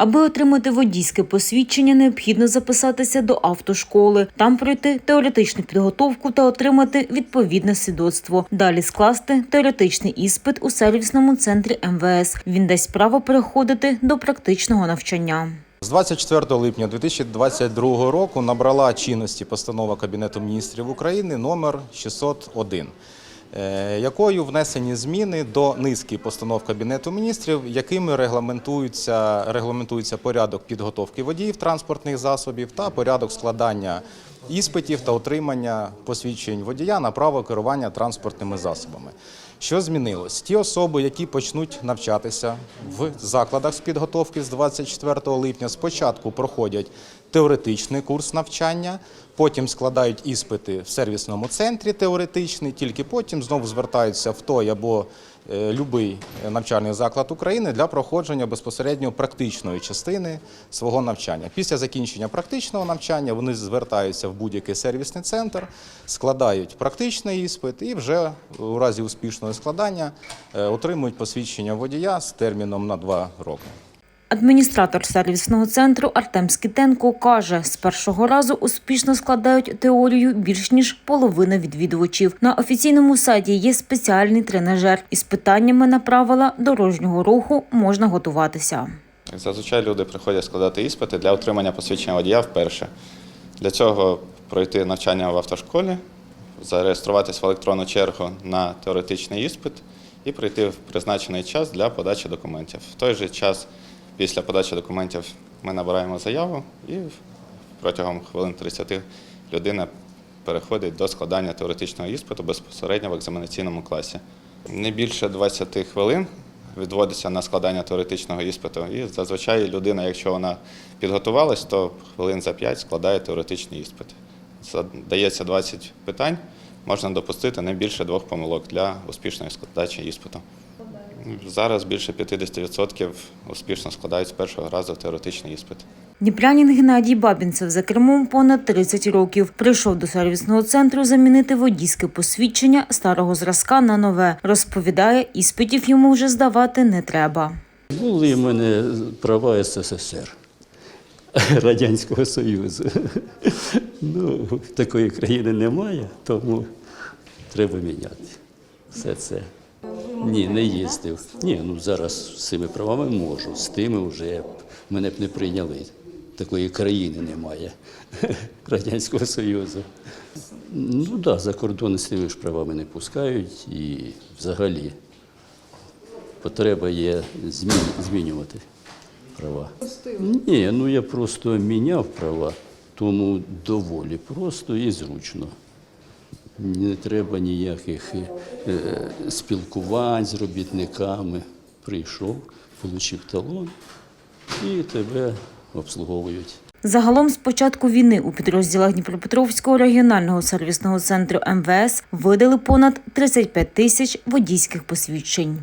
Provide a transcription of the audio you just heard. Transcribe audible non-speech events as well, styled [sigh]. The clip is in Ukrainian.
Аби отримати водійське посвідчення, необхідно записатися до автошколи, там пройти теоретичну підготовку та отримати відповідне свідоцтво. Далі скласти теоретичний іспит у сервісному центрі МВС. Він дасть право переходити до практичного навчання. З 24 липня 2022 року набрала чинності постанова Кабінету міністрів України номер 601, е, якою внесені зміни до низки постанов Кабінету міністрів, якими регламентується, регламентується порядок підготовки водіїв транспортних засобів та порядок складання іспитів та отримання посвідчень водія на право керування транспортними засобами. Що змінилось? Ті особи, які почнуть навчатися в закладах з підготовки з 24 липня, спочатку проходять теоретичний курс навчання, потім складають іспити в сервісному центрі теоретичний, тільки потім знову звертаються в той або е, любий навчальний заклад України для проходження безпосередньо практичної частини свого навчання. Після закінчення практичного навчання вони звертаються в будь-який сервісний центр, складають практичний іспит і вже у разі успішного складання е, отримують посвідчення водія з терміном на два роки. Адміністратор сервісного центру Артем Скітенко каже, з першого разу успішно складають теорію більш ніж половина відвідувачів. На офіційному сайті є спеціальний тренажер із питаннями на правила дорожнього руху можна готуватися. Зазвичай люди приходять складати іспити для отримання посвідчення водія вперше. Для цього пройти навчання в автошколі, зареєструватись в електронну чергу на теоретичний іспит і прийти в призначений час для подачі документів. В той же час, після подачі документів, ми набираємо заяву і протягом хвилин 30 людина переходить до складання теоретичного іспиту безпосередньо в екзаменаційному класі. Не більше 20 хвилин відводиться на складання теоретичного іспиту. І зазвичай людина, якщо вона підготувалась, то хвилин за 5 складає теоретичний іспит. Дається 20 питань, можна допустити не більше двох помилок для успішної складачі іспиту. Зараз більше 50% успішно складають з першого разу теоретичний іспит. Дніпрянин Геннадій Бабінцев за кермом понад 30 років прийшов до сервісного центру замінити водійське посвідчення старого зразка на нове. Розповідає, іспитів йому вже здавати не треба. Були в мене права СССР, [laughs] Радянського Союзу. [laughs] Ну, такої країни немає, тому треба міняти все це. Ні, не їздив. Ні, ну зараз з цими правами можу, з тими вже мене б не прийняли. Такої країни немає [laughs] Радянського Союзу. Ну так, да, за кордон з тими ж правами не пускають і взагалі потреба є змін- змінювати права. Ні, ну я просто міняв права, тому доволі просто і зручно. Не треба ніяких е, спілкувань з робітниками. Прийшов, отримав талон і тебе обслуговують. Загалом з початку війни у підрозділах Дніпропетровського регіонального сервісного центру МВС видали понад 35 тисяч водійських посвідчень.